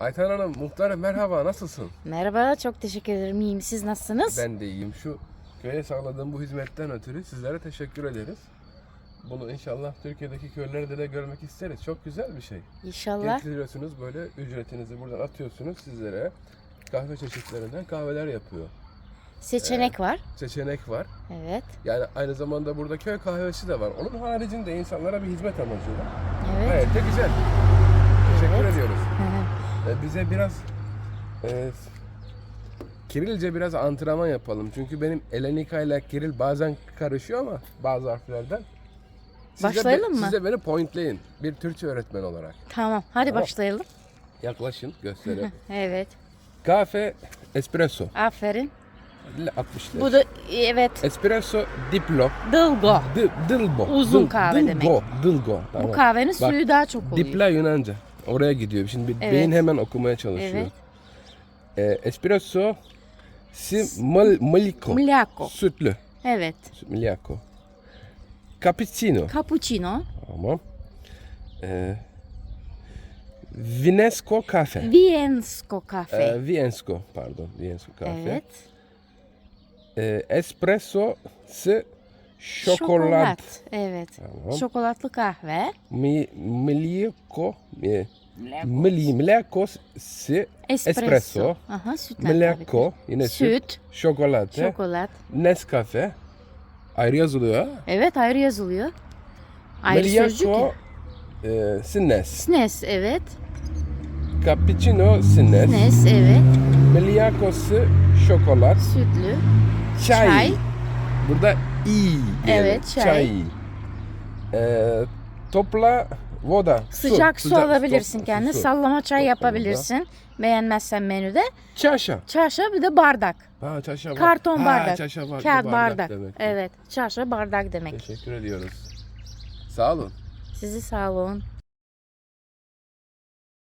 Ayten Hanım, muhtarım merhaba, nasılsın? Merhaba, çok teşekkür ederim. İyiyim. Siz nasılsınız? Ben de iyiyim. Şu köye sağladığım bu hizmetten ötürü sizlere teşekkür ederiz. Bunu inşallah Türkiye'deki köylerde de görmek isteriz. Çok güzel bir şey. İnşallah. Getiriyorsunuz böyle ücretinizi buradan atıyorsunuz sizlere. Kahve çeşitlerinden kahveler yapıyor. Seçenek var. Seçenek var. Evet. Yani aynı zamanda burada köy kahvesi de var. Onun haricinde insanlara bir hizmet amacıyla. Evet. Gayet de güzel. Teşekkür Evet. ediyoruz. Bize biraz e, Kirilce biraz antrenman yapalım. Çünkü benim Elenika ile Kiril bazen karışıyor ama bazı harflerden. Siz de Başlayalım be- mı? Siz de beni pointleyin. Bir Türkçe öğretmen olarak. Tamam. Hadi Tamam. başlayalım. Yaklaşın gösterin. Evet. Kahve espresso. Aferin. 60 lira. Bu da evet. Espresso diplo. Dılgo. D- dilbo. Uzun kahve dilgo, demek. Dilgo. Tamam. Bu kahvenin Bak, suyu daha çok oluyor. Dipla Yunanca. Oraya gidiyor. Şimdi Evet. beyin hemen okumaya çalışıyor. Evet. E, espresso si mal, maliko. Mliako. Sütlü. Evet. Milyako. Cappuccino. Cappuccino. Tamam. Ee, Vinesco kafe. Viensko kafe. Ee, Viensko pardon. Viensko kafe. evet. Ee, espresso si şokolat. Evet. Tamam. Şokolatlı kahve. Mi, milyako. E, mili, milyako si Espresso. Espresso. Aha, sütle tabii. milyako. Yine süt. Süt. Şokolat. Şokolat. Nescafe. Ayrı yazılıyor. ha. Evet ayrı yazılıyor. Ayrı sözcük ya. E, si Nes. Snes evet. Cappuccino si Nes. Snes evet. Meliakosu şokolat. Sütlü. Çay. Çay. Burada i. Evet, çay. Ee, topla voda. Sıcak su, alabilirsin su- kendine. su. Sallama çay Su yapabilirsin. Beğenmezsen menüde. Çaşa. Çarşı bir de bardak. Ha çaşa var. Karton ha, bardak. Çaşa var. Kağıt bardak. demek. Evet. Çarşı bardak demek. Teşekkür ediyoruz. Sağ olun. Sizi sağ olun.